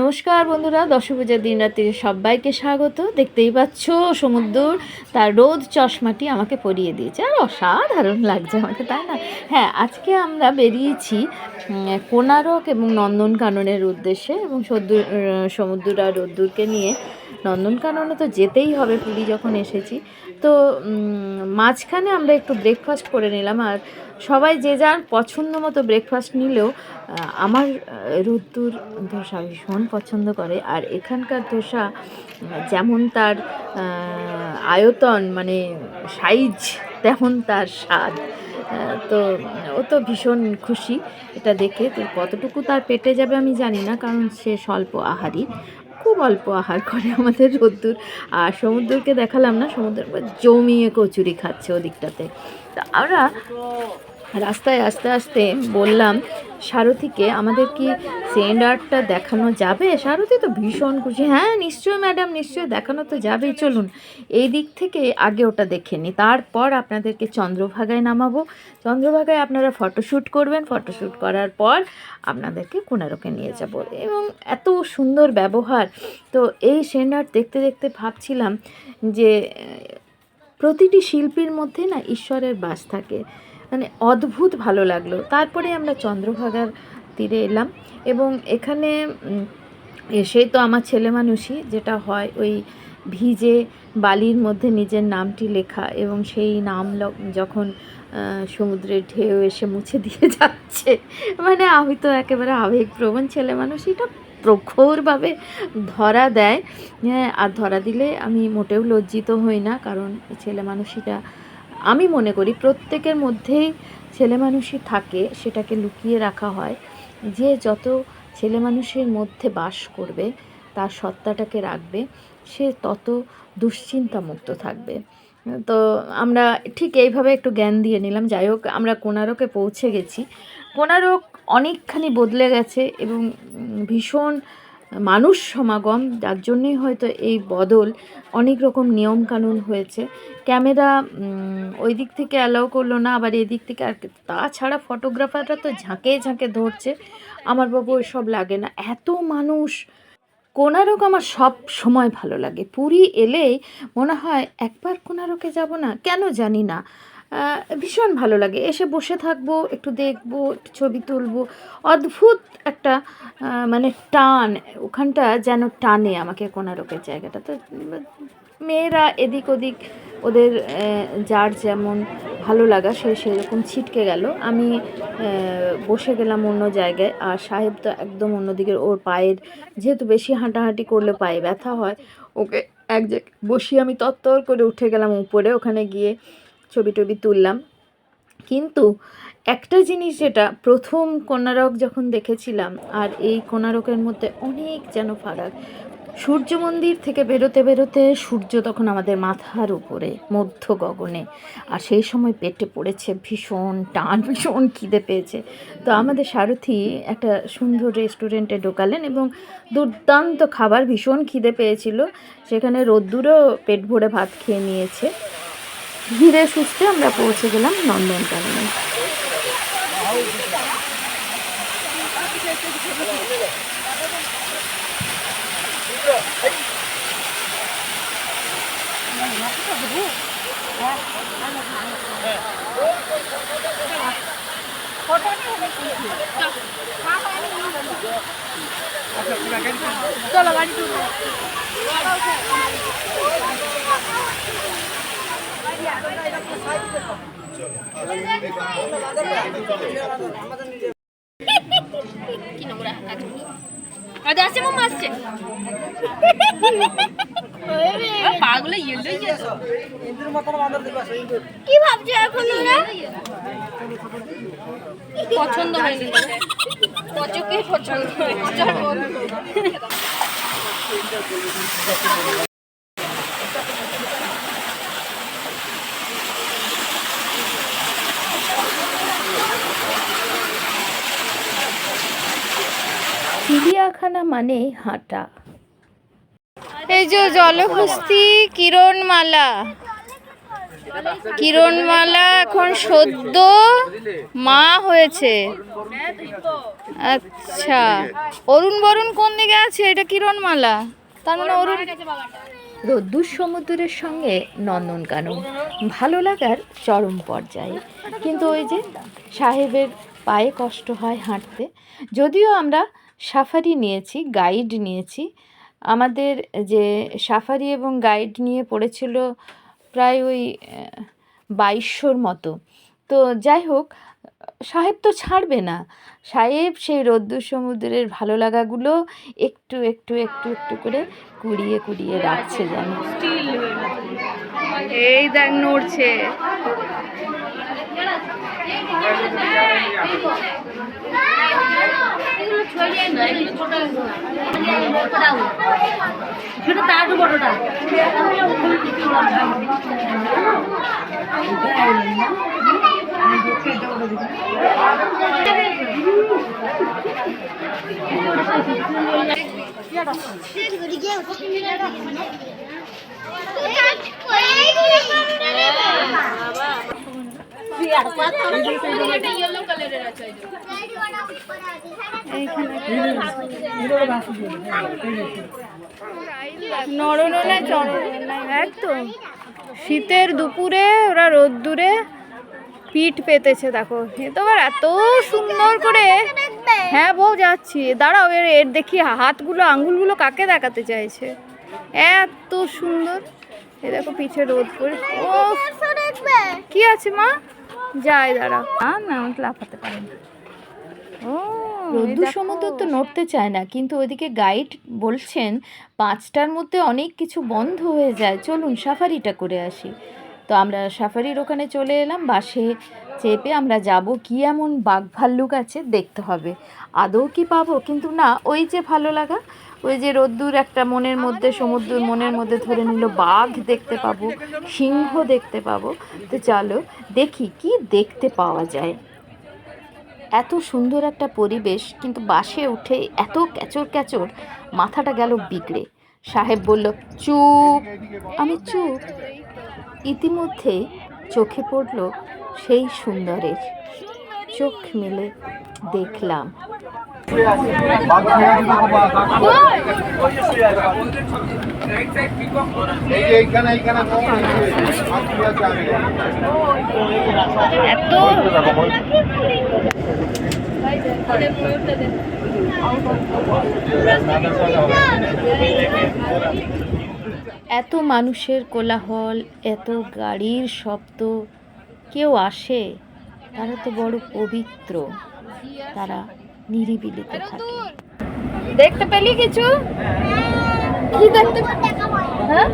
নমস্কার বন্ধুরা, দশভূজার দিন রাত্রির সবাইকে স্বাগত। দেখতেই পাচ্ছ, সমুদ্র তার রোদ চশমাটি আমাকে পরিয়ে দিয়েছে। আর অসাধারণ লাগছে আমাকে, তাই না? হ্যাঁ আজকে আমরা বেরিয়েছি কোনারক এবং নন্দনকাননের উদ্দেশ্যে এবং সদ্দুর সমুদ্র আর রোদ্দুরকে নিয়ে নন্দনকাননে তো যেতেই হবে, পুরী যখন এসেছি। তো মাঝখানে আমরা একটু ব্রেকফাস্ট করে নিলাম আর সবাই যে যার পছন্দ মতো ব্রেকফাস্ট নিলেও আমার রোদ্দুর ধোসা ভীষণ পছন্দ করে। আর এখানকার ধোসা, যেমন তার আয়তন মানে সাইজ তেমন তার স্বাদ তো ও তো ভীষণ খুশি এটা দেখে। তো কতটুকু তার পেটে যাবে আমি জানি না, কারণ সে স্বল্প আহারই খুব অল্প আহার করে আমাদের রোদ্দুর। আর সমুদ্রকে দেখালাম না সমুদ্রের পর জমিয়ে কচুরি খাচ্ছে ওদিকটাতে। তা আমরা রাস্তায় আস্তে আস্তে বললাম সারথীকে আমাদের কি সেন্ড আর্টটা দেখানো যাবে? সারথী তো ভীষণ খুশি। হ্যাঁ নিশ্চয়ই ম্যাডাম নিশ্চয়ই দেখানো তো যাবেই। চলুন, এই দিক থেকে আগে ওটা দেখে নিই তারপর আপনাদেরকে চন্দ্রভাগায় নামাবো। চন্দ্রভাগায় আপনারা ফটোশ্যুট করবেন। ফটোশ্যুট করার পর আপনাদেরকে কোনারকে নিয়ে যাব। এবং এত সুন্দর ব্যবহার। তো এই সেন্ড আর্ট দেখতে দেখতে ভাবছিলাম যে, প্রতিটি শিল্পীর মধ্যে না ঈশ্বরের বাস থাকে। মানে অদ্ভুত ভালো লাগল। তারপরে আমরা চন্দ্রভাগার তীরে এলাম এবং এখানে এসেই তো আমার ছেলে মানুষই যেটা হয় ওই ভিজে বালির মধ্যে নিজের নামটি লেখা এবং সেই নাম যখন সমুদ্রের ঢেউ এসে মুছে দিয়ে যাচ্ছে মানে আমি তো একেবারে আবেগপ্রবণ ছেলে মানুষ এটা প্রখরভাবে ধরা দেয়। হ্যাঁ আর ধরা দিলে আমি মোটেও লজ্জিত হই না, কারণ ছেলে মানুষটা আমি মনে করি প্রত্যেকের মধ্যেই ছেলে মানুষই থাকে, সেটাকে লুকিয়ে রাখা হয়। যে যত ছেলে মানুষের মধ্যে বাস করবে, তার সত্তাটাকে রাখবে, সে তত দুশ্চিন্তা মুক্ত থাকবে। তো আমরা ঠিক এইভাবে একটু জ্ঞান দিয়ে নিলাম। যাই হোক, আমরা কোনারকে পৌঁছে গেছি। কোনারক অনেকখানি বদলে গেছে এবং ভীষণ মানুষ সমাগম, যার জন্যই হয়তো এই বদল অনেক রকম নিয়ম কানুন হয়েছে। ক্যামেরা ওই দিক থেকে অ্যালাউ করল না, আবার এদিক থেকে আর তাছাড়া ফটোগ্রাফাররা তো ঝাঁকে ঝাঁকে ধরছে। আমার বাবু সব লাগে না। এত মানুষ কোনারক আমার সব সময় ভালো লাগে। পুরী এলেই মনে হয় একবার কোনারকে যাব না? কেন জানি না। ভীষণ ভালো লাগে। এসে বসে থাকব, একটু দেখব, একটু ছবি তুলবো। অদ্ভুত একটা মানে টান, ওখানটা যেন টানে আমাকে কোনারকের জায়গাটা। তো মেয়েরা এদিক ওদিক ওদের যার যেমন ভালো লাগা, সে সেরকম ছিটকে গেল। আমি বসে গেলাম অন্য জায়গায়। আর সাহেব তো একদম অন্যদিকে ওর পায়ের, যেহেতু বেশি হাঁটাহাঁটি করলে পায়ে ব্যথা হয়, ওকে এক জায়গায় বসিয়ে আমি তত্তর করে উঠে গেলাম উপরে। ওখানে গিয়ে ছবি টবি তুললাম। কিন্তু একটা জিনিস যেটা প্রথম কোনারক যখন দেখেছিলাম, আর এই কোনারকের মধ্যে অনেক যেন ফারাক। সূর্য মন্দির থেকে বেরোতে বেরোতে সূর্য তখন আমাদের মাথার উপরে, মধ্য গগনে, আর সেই সময় পেটে পড়েছে ভীষণ টান, ভীষণ খিদে পেয়েছে। তো আমাদের সারথি একটা সুন্দর রেস্টুরেন্টে ঢোকালেন এবং দুর্দান্ত খাবার ভীষণ খিদে পেয়েছিল। সেখানে রোদ্দুরও পেট ভরে ভাত খেয়ে নিয়েছে। ধীরে সুস্থে আমরা পৌঁছে গেলাম নন্দনকাননে। আরে আসছে মামা আসছে পাগলে ইয়েলো ইয়েলো কি ভাবছ এখন ওরা পছন্দ হয়নি পচকে পছন্দ হয়েছে চিড়িয়াখানা মানে হাঁটা। এই যে জলহস্তি কিরণমালা। কিরণমালা এখন সদ্য মা হয়েছে। আচ্ছা। অরুণ বরুণ কোন দিকে আছে? এটা কিরণমালা। তার মানে অরুণ রোদ্দুর সমুদ্রের সঙ্গে নন্দনকানন ভালো লাগার চরম পর্যায়ে। কিন্তু ওই যে সাহেবের পায়ে কষ্ট হয় হাঁটতে। যদিও আমরা সাফারি নিয়েছি, গাইড নিয়েছি। আমাদের যে সাফারি এবং গাইড নিয়ে পড়েছিল প্রায় ওই বাইশশোর মতো। তো যাই হোক, সাহেব তো ছাড়বে না। সাহেব সেই রোদ্দুর সমুদ্রের ভালো লাগাগুলো একটু একটু একটু একটু করে কুড়িয়ে কুড়িয়ে রাখছে যেন এই দেখ, নড়ছে। ছোট তার বড়টা বাবা একদম। শীতের দুপুরে, ওরা রোদ্দুরে পিঠ পেতেছে, দেখো। এ তো এত সুন্দর করে হ্যাঁ বউ, যাচ্ছি। দাঁড়াও, এর এর দেখি হাতগুলো, আঙ্গুলগুলো কাকে দেখাতে চাইছে? এত সুন্দর। এ দেখো, পিঠে রোদ করে ও কি আছে মা? যাই দাঁড়া। না না আমাকে লাফাতে পারে না। ও রোদ্দুর সমুদ্র তো নড়তে চায় না কিন্তু ওইদিকে গাইড বলছেন পাঁচটার মধ্যে অনেক কিছু বন্ধ হয়ে যায়। চলুন সাফারিটা করে আসি। তো আমরা সাফারির ওখানে চলে এলাম, বাসে চেপে আমরা যাব। কি এমন বাঘ ভাল্লুক আছে দেখতে হবে। আদৌ কি পাবো? কিন্তু না, ওই যে ভালো লাগা, ওই যে রোদ্দুর একটা মনের মধ্যে সমুদ্রের মনের মধ্যে ধরে নিল বাঘ দেখতে পাবো, সিংহ দেখতে পাবো। তো চলো দেখি কি দেখতে পাওয়া যায়। এত সুন্দর একটা পরিবেশ, কিন্তু বাসে উঠে এত ক্যাচর ক্যাচর মাথাটা গেল বিগড়ে। সাহেব বলল চুপ আমি চুপ। ইতিমধ্যে চোখে পড়ল সেই সুন্দরের। চোখ মেলে দেখলাম। এত এত মানুষের কোলাহল এত গাড়ির শব্দ কেউ আসে? তারা তো বড় পবিত্র। তারা নিরিবিলিতে থাকে। দেখতে পেলি কিছু? কি দেখতে হ্যাঁ?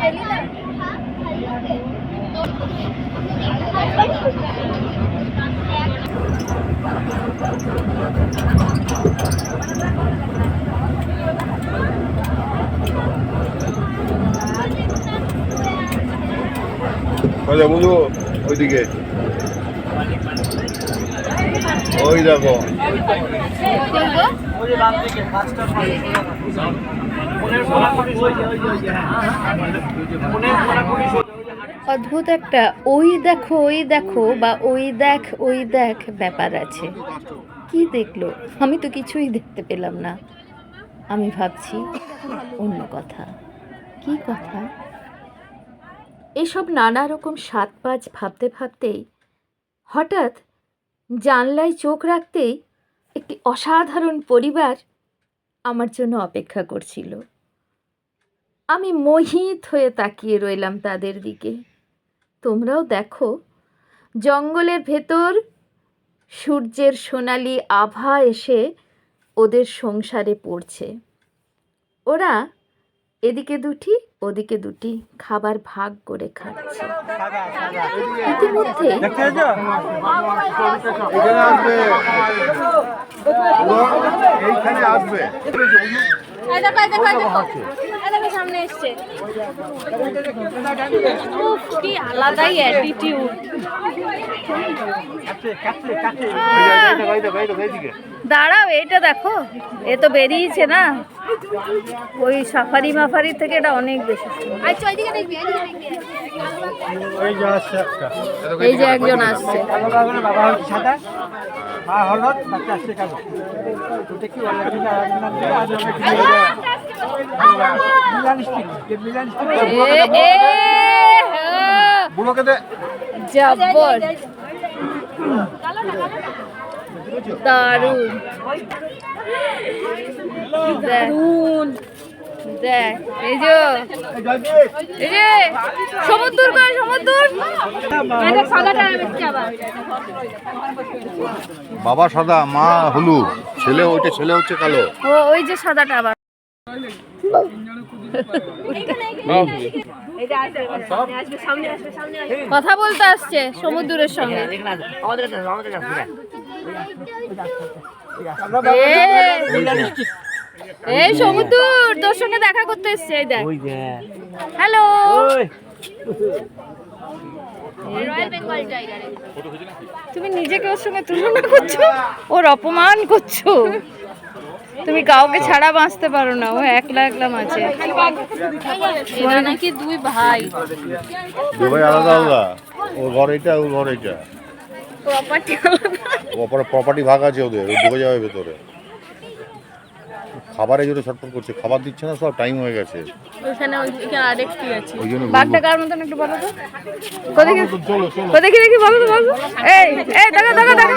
পেলি না। ওইদিকে। ওই দেখো। অদ্ভুত একটা ওই দেখো ওই দেখো বা ওই দেখ ওই দেখ ব্যাপার আছে। কি দেখল? আমি তো কিছুই দেখতে পেলাম না। আমি ভাবছি অন্য কথা। কি কথা? এসব নানা রকম সাত পাঁচ ভাবতে ভাবতেই হঠাৎ জানলায় চোখ রাখতেই একটি অসাধারণ পরিবার আমার জন্য অপেক্ষা করছিল। আমি মোহিত হয়ে তাকিয়ে রইলাম তাদের দিকে। তোমরাও দেখো, জঙ্গলের ভেতর সূর্যের সোনালি আভা এসে ওদের সংসারে পড়ছে। ওরা এদিকে দুটি ওদিকে দুটি খাবার ভাগ করে খাচ্ছে। ইতিমধ্যে এখানে আসবে। এইখানে আসবে সামনে এসছে। উফ, কি আলাদাই অ্যাটিটিউড দাঁড়াও এটা দেখো। এ তো বেরিয়েছে না। ওই সাফারি মাফারি থেকে এটা অনেক বেশি আচ্ছা ওইদিকে দেখবি ওইদিকে দেখবি। এই যে আসছে একটা। এই যে একজন আসছে। হলুদ বাচ্চা আসছে কালো। কি বুড়োকে দে। জব্বর। দারুণ। দারুণ দেখ। এই যে। এই যে। সমুদ্র কর সমুদ্র বাবা সাদা মা হলুদ। ছেলে ওইটা ছেলে হচ্ছে কালো। ও ওই যে সাদাটা আবার। কথা বলতে আসছে সমুদ্রের সঙ্গে। এই সমুদ্র তোর সঙ্গে দেখা করতে এসছে এই দেখ। হ্যালো। তুমি নিজেকে ওর সঙ্গে তুলনা করছ? ওর অপমান করছ? তুমি কাউকে ছাড়া বাঁচতে পারো না ও একলা একলা মাঝে এরা নাকি দুই ভাই। দুবাই আলাদা আলাদা। ওর ঘর এটা ওর ঘর এটা প্রপার্টি ওপরে প্রপার্টি ভাগ আছে ওদের ওই ঢুকে যাবে ভেতরে। খাবারের জন্য ছটফট করছে খাবার দিচ্ছে না সব টাইম হয়ে গেছে। ওখানে আরেকটি আছে। ওই জন্য বাঘটা কার মতন একটু বলো তো? কোথায় কোথায় দেখি দেখি বলো তো বলো এই এই দেখো দেখো দেখো।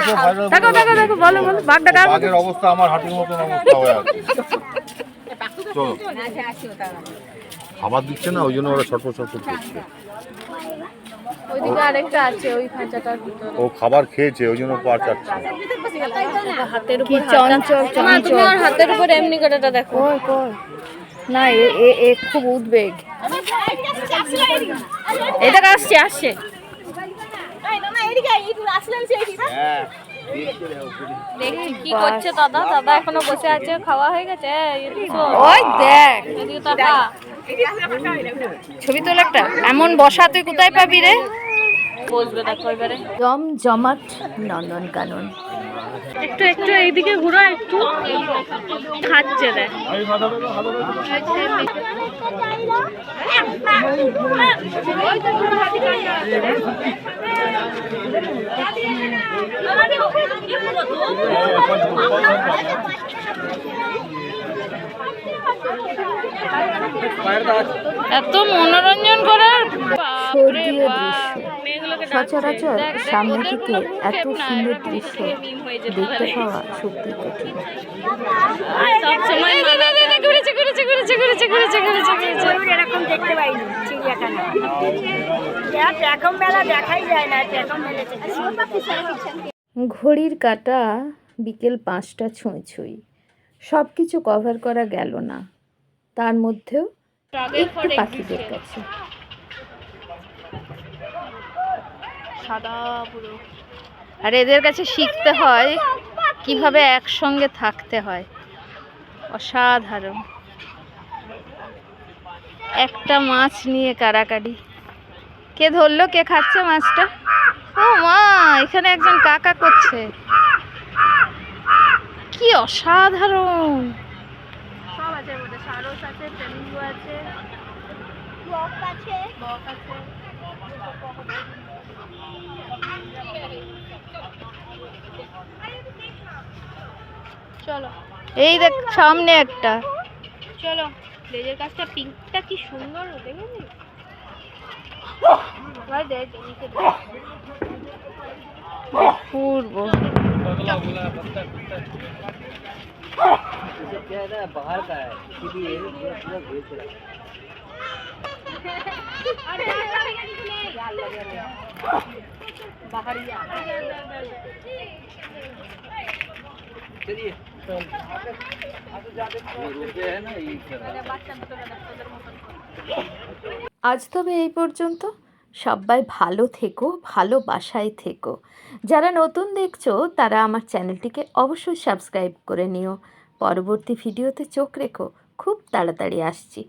দেখো দেখো দেখো বলো বলো। বাঘটা কার বাঘের অবস্থা আমার হাঁটুর মতন অবস্থা হয়ে আছে। চলো। খাবার দিচ্ছে না ওই জন্য ওরা ছটফট ছটফট করছে। ওইদিকে আরেকটা আছে ওই খাঁচাটার ভিতরে। ও খাবার খেয়েছে ওই জন্য পা হাতের কি চঞ্চল চঞ্চল। আর হাতের উপর এমনি দেখো। কই কই? না এ এ এ খুব উদ্বেগ। এটা আসছে? আসছে। দেখি কি করছে দাদা। দাদা এখনও বসে আছে খাওয়া হয়ে গেছে? ওই দেখ। ছবি তোল একটা। এমন বসা তুই কোথায় পাবি রে? বসবে দেখো এবারে। জম জমাট নন্দন কানন। একটু একটু এইদিকে ঘুরো একটু। খাচ্ছে দেখ এত মনোরঞ্জন করার স্বর্গীয় দৃশ্য। সচরাচর সামনে থেকে এত সুন্দর দৃশ্য দেখতে পাওয়া সত্যি কঠিন। এরকম দেখতে পাইনি চিড়িয়াখানা। এখন দেখাই যায় না এখন ঘড়ির কাটা বিকেল পাঁচটা ছুঁই ছুঁই। সব কিছু কভার করা গেল না। তার মধ্যেও একটু পাখিদের কাছে। সাদা পুরো। আর এদের কাছে শিখতে হয় কীভাবে একসঙ্গে থাকতে হয়। অসাধারণ। একটা মাছ নিয়ে কারাকারি কে ধরলো? কে খাচ্ছে মাছটা? ও মা এখানে একজন কাকা করছে। কি অসাধারণ। সব আছে সারস আছে আছে। আছে। চলো এই দেখ সামনে একটা চলো লেজের কাজটা পিঙ্কটা কি সুন্দর দেখেছি ভাই দেখ এদিকে দেখ। পূর্ব बाहर का है इसीलिए पूरा भेज रहा है चलिए रुके है ना ये আজ তবে এই পর্যন্ত। সবাই ভালো থেকো ভালোবাসায় থেকো। যারা নতুন দেখছ, তারা আমার চ্যানেলটিকে অবশ্যই সাবস্ক্রাইব করে নিও। পরবর্তী ভিডিওতে চোখ রেখো, খুব তাড়াতাড়ি আসছি।